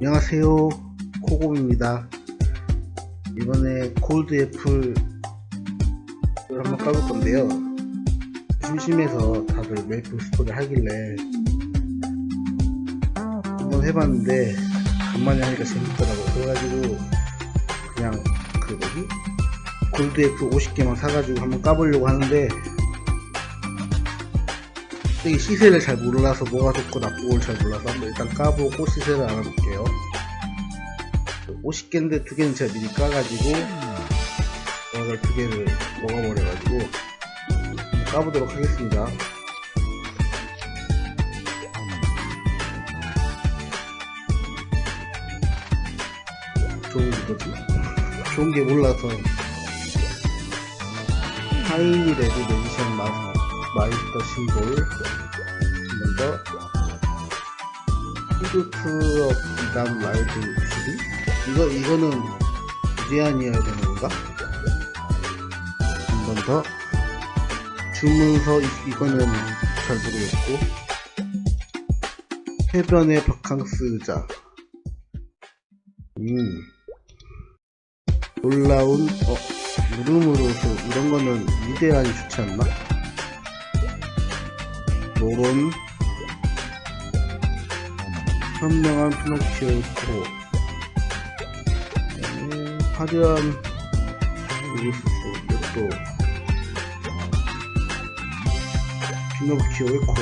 안녕하세요. 코곰입니다. 이번에 골드 애플을 한번 까볼 건데요. 심심해서 다들 메이플 스토리 하길래 한번 해봤는데 간만에 하니까 재밌더라고 그래가지고 그냥 그 뭐지? 골드 애플 50개만 사가지고 한번 까보려고 하는데 되게 시세를 잘 몰라서 뭐가 좋고 나쁘고를 잘 몰라서 한번 일단 까보고 시세를 알아볼게요. 50개인데 두 개는 제가 미리 까가지고 이걸 두 개를 먹어버려가지고 까보도록 하겠습니다. 좋은 게 뭐지? 좋은 게 몰라서. 하이니 레드 메디션 마스터 마이스터 심볼 먼저 푸드트럭 이담 라이드 12 이거 이거는 무제한이어야 되는 건가? 한 번 더. 주문서 이, 이거는 잘 모르겠고. 해변의 바캉스자. 음. 놀라운 어 무릎으로서 이런 거는 위대한이 좋지 않나? 노론 현명한 피노키오 코 음, 화려한 우르스스 이것도 피노키오의 코.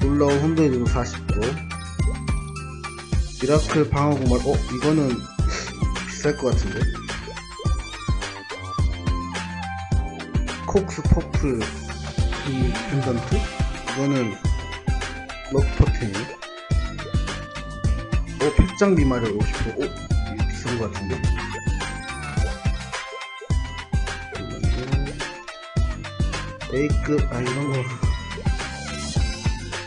놀라운 혼돈의 40도 미라클 방어구말 어? 이거는 비쌀 것 같은데? 콕스 퍼플 이 펜던트 이거는 럭퍼텐이 어 팩장 비마를 50% 어? 이거 비싼 것 같은데. 에이크 아 이런 거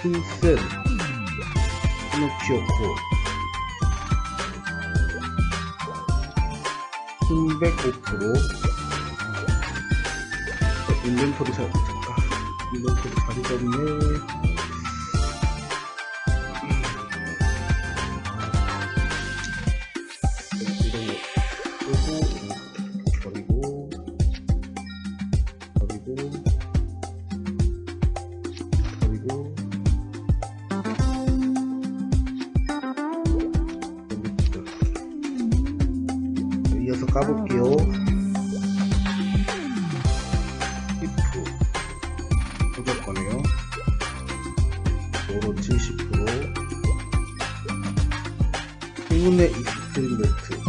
흰센 피노키오 코. 흰백 5% 인벤토리 잘, 버리고, 버리고, 이어서 까볼게요. 행운의 익스트림 벨트.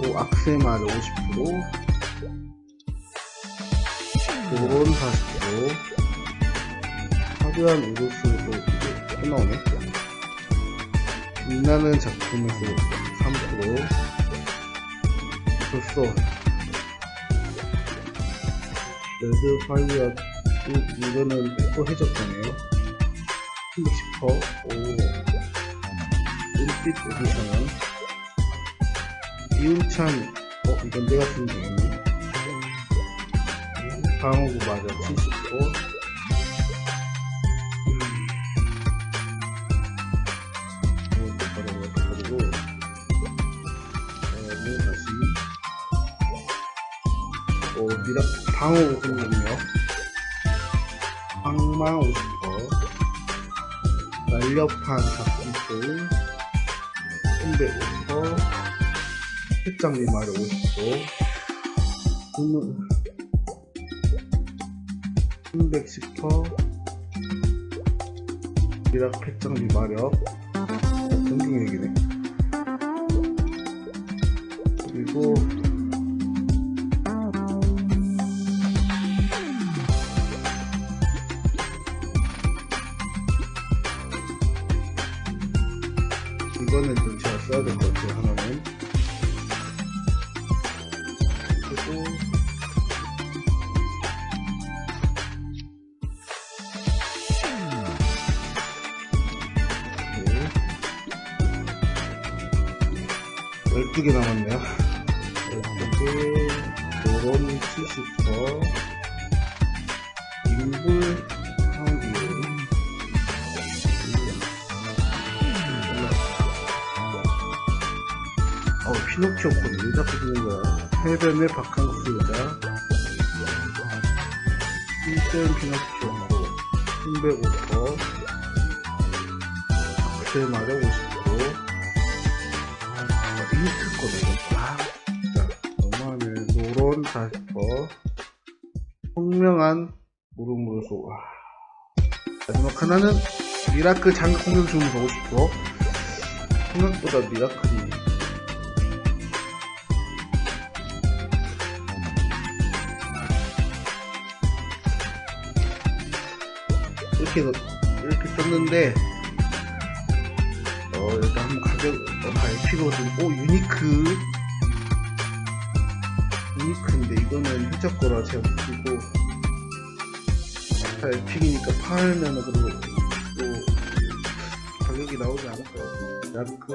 오, 오 악세마르 50% 도론 40% 화려한 우르스도 이게 또 나오네. 빛나는 작품에서 3% 벌써 레드 파이어 이- 이거는 또 해적잖아요. 10%오 눈빛 오디션은 이운찬 어 이건 내가 쓴 중이네. 방어구 맞아 70% 그리고 다음에 다시. 오, 미라, 방어 공격력 방망 50% 날렵한 작품들 350% 책장 비마를 50% 주문 310% 미라 팩장 비 마력. 전중력이네. 그리고 이거는 좀 제가 써야 될 것 같아요 하나는 그리고 네. 12개 남았네요 피노키오 코드 왜 자꾸 쓰는 거야. 해변의 바캉스 여자 힘센 피노키오 코드 흰백오터 박스에 맞아고 싶고. 아, 인트 거네 아 진짜 너무하네. 노론 다시퍼 총명한 무릎무릎소. 와. 마지막 하나는 미라클 장갑 공격 주문 보고 싶어. 생각보다 미라클이 이렇게 이렇게 썼는데 어 일단 한번 가격 어, 갈 필요는 오 유니크. 유니크인데 이거는 희적 거라 제가 쓰고 다 에픽이니까 팔면은 그리고 또 가격이 나오지 않을 것 같아요 야크.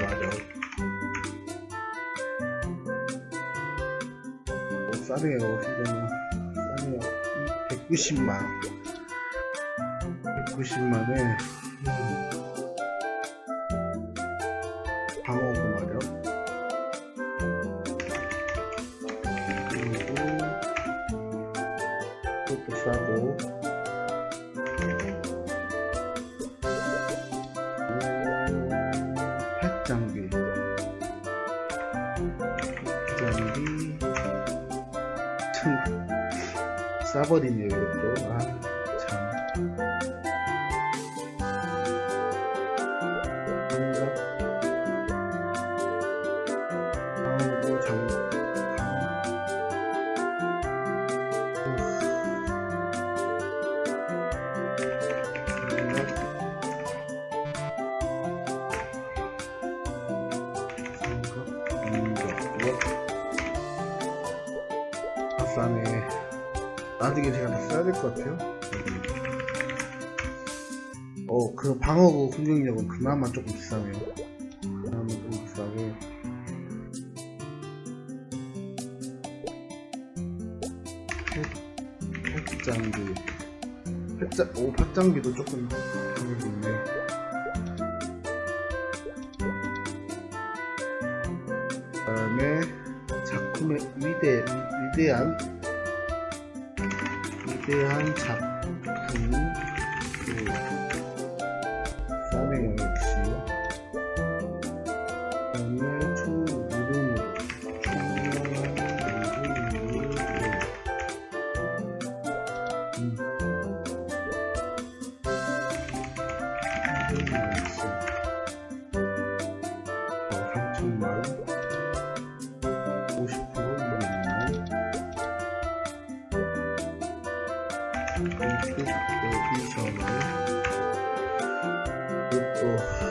마력 오 싸네요 이거는 190만. 190만에 방어구 마력 그리고 그것도 싸고 싸버리네요 이것도 아참 싸네. 나중에 제가 다 써야 될 것 같아요. 어, 그 방어구 공격력은 그나마 조금 비싸네요. 그나마 좀 비싸고. 펫, 펫장비. 펫장, 오, 펫장비도 조금 가격이 있네. 그 다음에 작품의 위대, 위대한 위대한 작품 그 싸네요 역시 그다음에 초이름으로. 총명한 이름으로 이렇게 여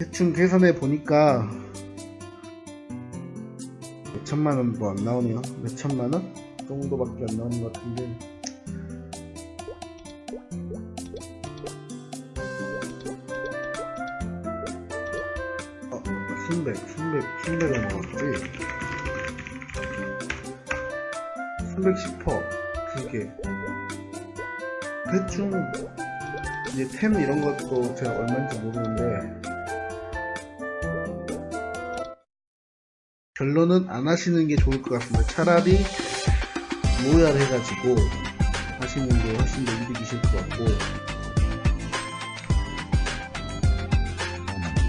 대충 계산해 보니까 몇 천만 원도 안 나오네요. 몇 천만 원 정도밖에 안 나오는 것 같은데. 어, 순백, 순백, 순백에 나왔지. 순백 10퍼 두 개. 대충 이제 템 이런 것도 제가 얼마인지 모르는데 결론은 안 하시는 게 좋을 것 같습니다. 차라리 모야를 해가지고 하시는 게 훨씬 더 이득이실 것 같고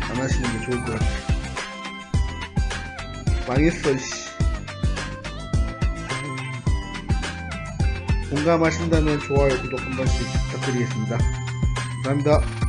안 하시는 게 좋을 것 같아요. 망했어, 씨. 공감하신다면 좋아요, 구독 한 번씩 부탁드리겠습니다. 감사합니다.